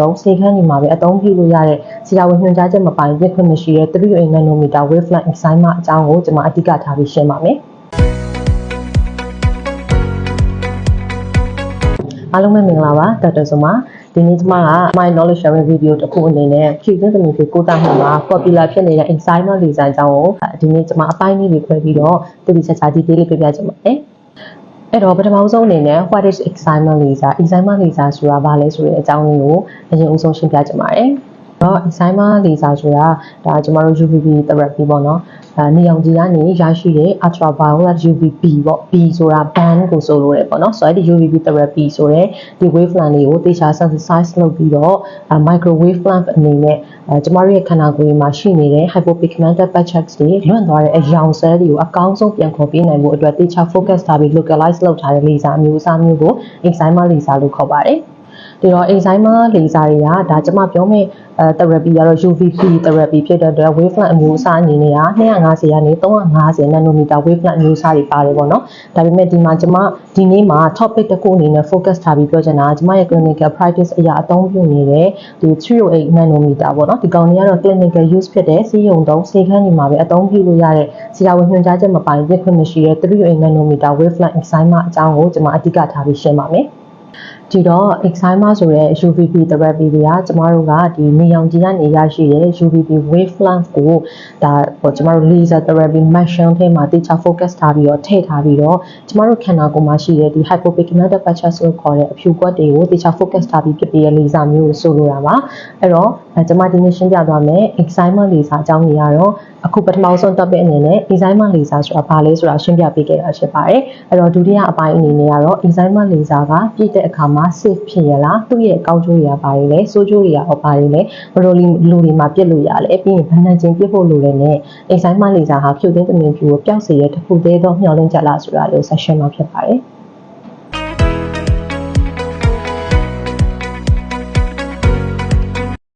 သုံးစေခန်းဒီမှာပဲအသုံးပြုလို့ရတဲ့ဆရာဝန်ညွှန်ကြားချက်မပိုင်ပြည့်ခွင့်မရှိတဲ့ 3A nanometer wavelength assignment အကြောင်းကိုကျွန်မအဓိကထားပြီးရှင်းပါမယ်။အားလုံးပဲမင်္ဂလာပါဒေါက်တာဆိုမာဒီနေ့ကျွန်မက my knowledge sharing video တစ်ခုအနေနဲ့ဖြည့်သွင်းသမီးတွေကိုတာမှုမှာ popular ဖြစ်နေတဲ့ assignment လေးဆိုင်အကြောင်းကိုဒီနေ့ကျွန်မအပိုင်းလေးတွေခွဲပြီးတော့တတိချာချာ detail လေးပြပြချင်ပါတယ်။ အဲ့တော့ပထမဆုံးအနေနဲ့ what is assignment laser assignment laser ဆိုတာဘာလဲဆိုတဲ့အကြောင်းလေးကိုအရင်ဦးဆုံးရှင်းပြချင်ပါတယ်။ တော့ assignment laser ဆိုတာဒါကျမတို့ UVB therapy ပေါ့နော်အဲနေအောင်ကြီးကနေရရှိတဲ့ ultraviolet UVB ပေါ့ B ဆိုတာ band ကိုဆိုလိုတယ်ပေါ့နော်ဆိုတော့ဒီ UVB therapy ဆိုတဲ့ဒီ wavelength လေးကိုတေချာ synthesize လုပ်ပြီးတော့ microwave lamp အနေနဲ့အဲကျမတို့ရဲ့ခန္ဓာကိုယ်မှာရှိနေတဲ့ hypopigmented patches တွေလွင့်သွားတဲ့အရောင်ဆဲတွေကိုအကောင်းဆုံးပြန်ခေါ်ပေးနိုင်ဖို့အတွက်တေချာ focus ထားပြီး localize လုပ်ထားတဲ့ laser အမျိုးအစားမျိုးကို excimer laser လို့ခေါ်ပါတယ်ဒီတော့ Alzheimer laser တွေကဒါကျွန်မပြောမယ့် အဲ therapy ကတော့ UVB therapy ဖြစ်တဲ့အတွက် wavelength အမျိုးအစားအနေနဲ့က250ကနေ350 nanometer wavelength အမျိုးအစားတွေပါတယ်ပေါ့နော်ဒါပေမဲ့ဒီမှာကျွန်မဒီနေ့မှာ topic တစ်ခုအနေနဲ့ focus ထားပြီးပြောချင်တာကကျွန်မရဲ့ clinical practice အရာအသုံးပြုနေတဲ့ဒီ308 nanometer ပေါ့နော်ဒီကောင်တွေကတော့ clinical use ဖြစ်တဲ့စီးရုံသုံးစေခန်းတွေမှာပဲအသုံးပြုလို့ရတဲ့ဆရာဝန်ညွှန်ကြားချက်မပိုင်ပြည့်ခွင့်မရှိတဲ့308 nanometer wavelength assignment အကြောင်းကိုကျွန်မအဓိကထားပြီးရှင်းပါမယ် ဒီတော့ excimer ဆိုတဲ့ UVB therapy တွေကကျမတို့ကဒီနေရောင်ခြည်ကနေရရှိတဲ့ UVB wavelength ကိုဒါပေါ့ကျမတို့ laser therapy machine ထဲမှာတေချာ focus ထားပြီးတော့ထည့်ထားပြီးတော့ကျမတို့ခန္ဓာကိုယ်မှာရှိတဲ့ဒီ hypopigmented patches ကိုခေါ်တဲ့အဖြူကွက်တွေကိုတေချာ focus ထားပြီးဖြစ်ပြီးတဲ့ laser မျိုးကိုဆိုလိုတာပါအဲ့တော့ကျမဒီနေ့ရှင်းပြသွားမယ် excimer laser အကြောင်းကြီးကတော့အခုပထမဆုံး topic အနေနဲ့ excimer laser ဆိုတာဘာလဲဆိုတာရှင်းပြပေးခဲ့တာဖြစ်ပါတယ်အဲ့တော့ဒုတိယအပိုင်းအနေနဲ့ကတော့ excimer laser ကပြည့်တဲ့အခါမှာ safe ဖြစ်ရလားသူ့ရဲ့အကောင်းကျိုးတွေကဘာတွေလဲဆိုးကျိုးတွေကဟောဘာတွေလဲဘယ်လိုလူတွေမှာပြစ်လို့ရလဲပြီးရင်ဘယ်နှချင်းပြစ်ဖို့လိုလဲနဲ့ excimer laser ဟာဖြုတ်သိမ်းသမင်ဖြူကိုပျောက်စေတဲ့တစ်ခုသေးသောမျှော်လင့်ချက်လားဆိုတာလေးကို session မှာဖြစ်ပါတယ်